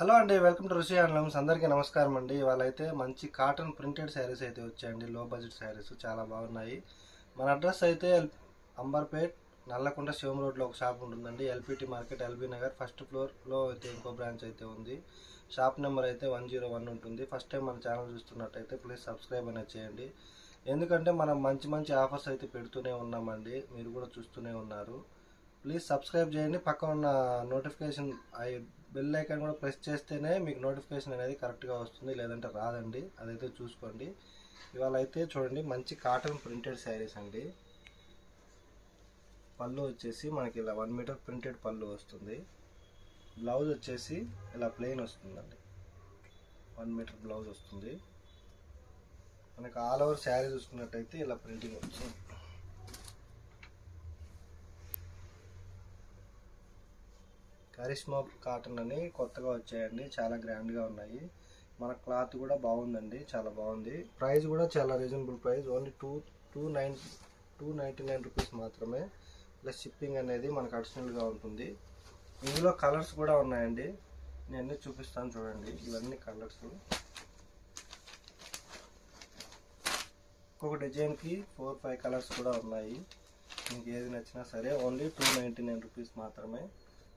Hello అండి welcome to Rishi handlooms అందరికీ నమస్కారం అండి. ఇవాళ అయితే మంచి కాటన్ ప్రింటెడ్ శారీస్ అయితే వచ్చాయండి. లో బడ్జెట్ శారీస్ చాలా బాగున్నాయి. మన అడ్రస్ అయితే అంబర్పేట్ నల్లకుంట శివం రోడ్లో ఒక షాప్ ఉంటుందండి. LPT market LB Nagar. First ఫ్లోర్లో అయితే ఇంకో బ్రాంచ్ అయితే ఉంది. షాప్ నెంబర్ అయితే వన్ జీరో వన్ ఉంటుంది. ఫస్ట్ టైం మన ఛానల్ చూస్తున్నట్టయితే ప్లీజ్ సబ్స్క్రైబ్ అనేది చేయండి. ఎందుకంటే మనం మంచి మంచి ఆఫర్స్ అయితే పెడుతూనే ఉన్నామండి. మీరు కూడా చూస్తూనే ఉన్నారు. ప్లీజ్ సబ్స్క్రైబ్ చేయండి. పక్కన ఉన్న నోటిఫికేషన్ బెల్ ఐకాన్ కూడా ప్రెస్ చేస్తేనే మీకు నోటిఫికేషన్ అనేది కరెక్ట్గా వస్తుంది లేదంటే రాదండి. అదైతే చూసుకోండి. ఇవాళ అయితే చూడండి మంచి కాటన్ ప్రింటెడ్ శారీస్ అండి. పళ్ళు వచ్చేసి మనకి ఇలా వన్ మీటర్ ప్రింటెడ్ పళ్ళు వస్తుంది. బ్లౌజ్ వచ్చేసి ఇలా ప్లెయిన్ వస్తుందండి. వన్ మీటర్ బ్లౌజ్ వస్తుంది. మనకి ఆల్ ఓవర్ శారీ చూసుకున్నట్టయితే ఇలా ప్రింటింగ్ వస్తుంది. కరిష్మా కాటన్ అని కొత్తగా వచ్చాయండి చాలా గ్రాండ్గా ఉన్నాయి. మన క్లాత్ కూడా బాగుందండి చాలా బాగుంది. ప్రైస్ కూడా చాలా reasonable price only two two nine two ninety nine rupees మాత్రమే. ప్లస్ షిప్పింగ్ అనేది మనకు అడిషనల్గా ఉంటుంది. ఇందులో కలర్స్ కూడా ఉన్నాయండి. నేను అన్నీ చూపిస్తాను చూడండి ఇవన్నీ కలర్స్. ఒక్కొక్క డిజైన్కి ఫోర్ ఫైవ్ కలర్స్ కూడా ఉన్నాయి. మీకు ఏది నచ్చినా సరే only two ninety nine rupees మాత్రమే.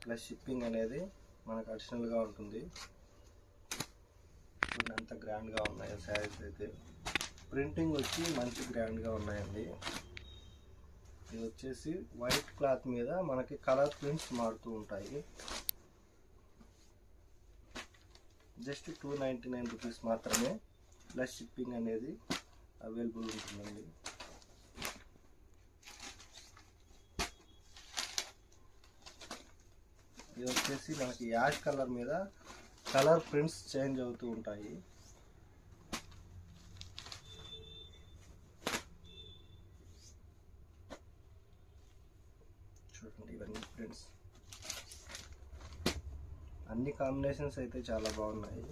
ప్లస్ షిప్పింగ్ అనేది మనకు అడిషనల్గా ఉంటుంది. అంత గ్రాండ్గా ఉన్నాయి? శారీస్ అయితే. ప్రింటింగ్ వచ్చి మంచి గ్రాండ్గా ఉన్నాయండి. ఇది వచ్చేసి వైట్ క్లాత్ మీద మనకి కలర్ ప్రింట్స్ మారుతూ ఉంటాయి. Just two ninety nine rupees మాత్రమే. ప్లస్ షిప్పింగ్ అనేది అవైలబుల్ ఉంటుందండి. ఇది వచ్చేసి మనకి యాష్ కలర్ మీద కలర్ ప్రింట్స్ చేంజ్ అవుతూ ఉంటాయి. చూడండి ఇవన్నీ ప్రింట్స్. అన్ని కాంబినేషన్స్ అయితే చాలా బాగున్నాయి.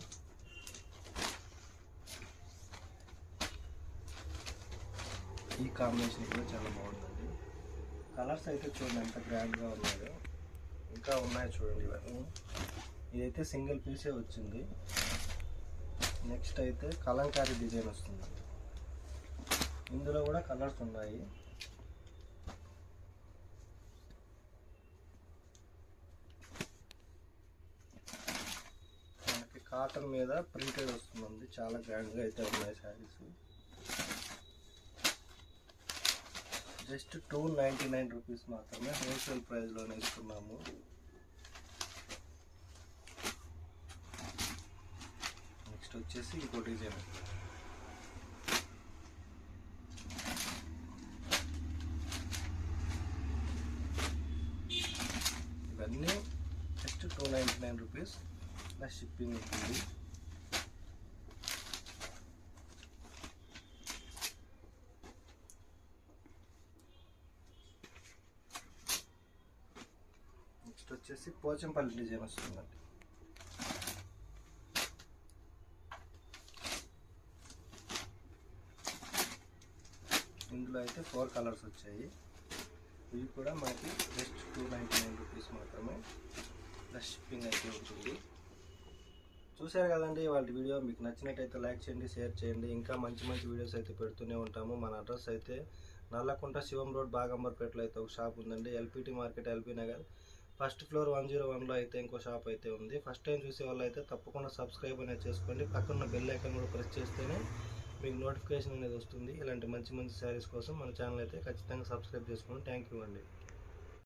ఈ కాంబినేషన్ కూడా చాలా బాగుందండి. కలర్స్ అయితే చూడండి ఎంత గ్రాండ్గా ఉన్నాయో. ఇంకా ఉన్నాయి చూడండి ఇవన్నీ. ఇదైతే సింగిల్ పీసే వచ్చింది. నెక్స్ట్ అయితే కలంకారీ డిజైన్ వస్తుంది. ఇందులో కూడా కలర్స్ ఉన్నాయి. మనకి కాటన్ మీద ప్రింటెడ్ వస్తుందండి. చాలా గ్రాండ్గా అయితే ఉన్నాయి saris. Just two ninety nine rupees మాత్రమే హోల్సేల్ ప్రైస్లోనే ఇస్తున్నాము. నెక్స్ట్ వచ్చేసి ఇంకో డిజైన్. ఇవన్నీ just two ninety nine rupees. Plus shipping ఉంటుంది. నెక్స్ట్ వచ్చేసి పోచంపల్లి డిజైన్ వస్తుందండి. ఇందులో అయితే ఫోర్ కలర్స్ వచ్చాయి. ఇవి కూడా మనకి just two ninety nine rupees మాత్రమే. ప్లస్ షిప్పింగ్ అయితే ఉంటుంది. చూశారు కదండి వాళ్ళ వీడియో. మీకు నచ్చినట్టయితే లైక్ చేయండి షేర్ చేయండి. ఇంకా మంచి మంచి వీడియోస్ అయితే పెడుతూనే ఉంటాము. మన అడ్రస్ అయితే నల్లకుంట శివం రోడ్ బాగంబర్పేటలో అయితే ఒక షాప్ ఉందండి. LPT market LP Nagar. First floor one zero వన్లో అయితే ఇంకో షాప్ అయితే ఉంది. ఫస్ట్ టైం చూసే వాళ్ళు అయితే తప్పకుండా సబ్స్క్రైబ్ అనేది చేసుకోండి. పక్కన బెల్ ఐకాన్ కూడా ప్రెస్ చేస్తేనే మీకు నోటిఫికేషన్ అనేది వస్తుంది. ఇలాంటి మంచి మంచి శారీస్ కోసం మన ఛానల్ అయితే ఖచ్చితంగా సబ్స్క్రైబ్ చేసుకోండి. థ్యాంక్ యూ అండి.